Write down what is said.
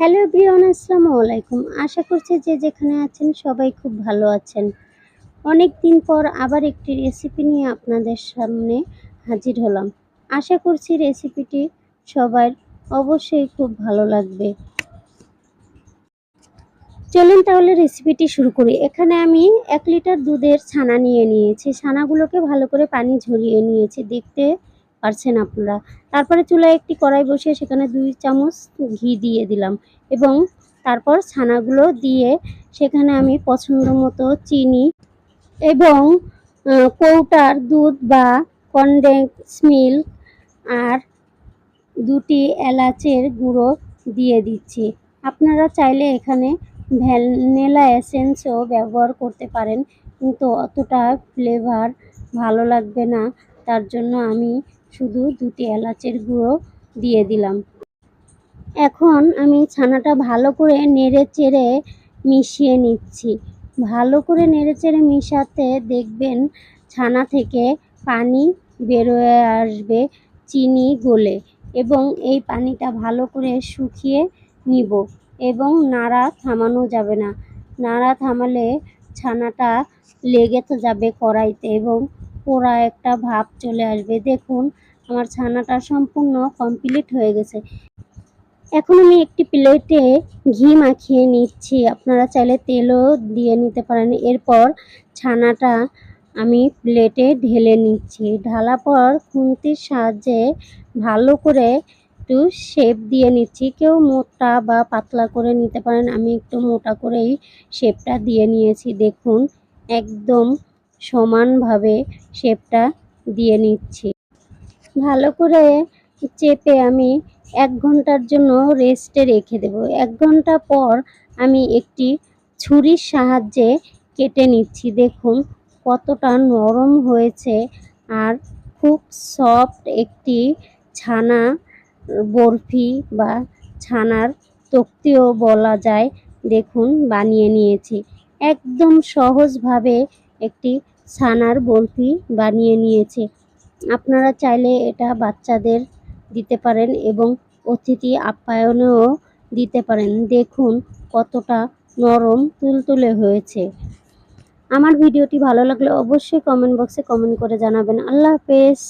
Hello everyone, আসসালামু আলাইকুম। আশা করছি যে যেখানে আছেন সবাই খুব ভালো আছেন। অনেক দিন পর আবার একটি রেসিপি নিয়ে আপনাদের সামনে হাজির হলাম। আশা করছি রেসিপিটি সবার অবশ্যই খুব ভালো লাগবে। চলুন তাহলে রেসিপিটি শুরু করি। এখানে আমি এক লিটার দুধের ছানা নিয়ে নিয়েছি। ছানাগুলোকে ভালো করে পানি ঝরিয়ে নিয়েছি। দেখতে পারছেন আপনারা। তারপরে চুলায় একটি কড়াই বসিয়ে সেখানে দুই চামচ ঘি দিয়ে দিলাম এবং তারপর ছানাগুলো দিয়ে সেখানে আমি পছন্দ মতো চিনি এবং কৌটার দুধ বা কনডেন্স মিল্ক আর দুটি এলাচের গুঁড়ো দিয়ে দিচ্ছি। আপনারা চাইলে এখানে ভ্যানিলা এসেন্সও ব্যবহার করতে পারেন, কিন্তু অতটা ফ্লেভার ভালো লাগবে না। তার জন্য আমি শুধু দুটি এলাচের গুঁড়ো দিয়ে দিলাম। এখন আমি ছানাটা ভালো করে নেড়ে চেড়ে মিশিয়ে নিচ্ছি। ভালো করে নেড়ে চেড়ে মিশাতে দেখবেন ছানা থেকে পানি বেরোয় আসবে চিনি গলে এবং এই পানিটা ভালো করে শুকিয়ে নিব এবং নাড়া থামানো যাবে না। নাড়া থামালে ছানাটা লেগে যাবে কড়াইতে এবং পোড়া একটা ভাব চলে আসবে। দেখুন, আমার ছানাটা সম্পূর্ণ কমপ্লিট হয়ে গেছে। এখন আমি একটি প্লেটে ঘি মাখিয়ে নিচ্ছি। আপনারা চাইলে তেলও দিয়ে নিতে পারেন। এরপর ছানাটা আমি প্লেটে ঢেলে নিচ্ছি। ঢালা পর খুন্তির সাহায্যে ভালো করে একটু শেপ দিয়ে নিচ্ছি। কেউ মোটা বা পাতলা করে নিতে পারেন। আমি একটু মোটা করেই শেপটা দিয়ে নিয়েছি। দেখুন, একদম সমানভাবে শেপটা দিয়ে নিচ্ছি। ভালো করে চেপে আমি এক ঘণ্টার জন্য রেস্টে রেখে দেব। এক ঘণ্টা পর আমি একটি ছুরির সাহায্যে কেটে নিচ্ছি। দেখুন কতটা নরম হয়েছে আর খুব সফট একটি ছানা বরফি বা ছানার তক্তিও বলা যায়। দেখুন বানিয়ে নিয়েছি। একদম সহজভাবে একটি ছানার বরফি বানিয়ে নিয়েছে। আপনারা চাইলে এটা বাচ্চাদের দিতে পারেন এবং অতিথি আপ্যায়নেও দিতে পারেন। দেখুন কতটা নরম তুলতুলে হয়েছে। আমার ভিডিওটি ভালো লাগলে অবশ্যই কমেন্ট বক্সে কমেন্ট করে জানাবেন। আল্লাহ হাফেজ।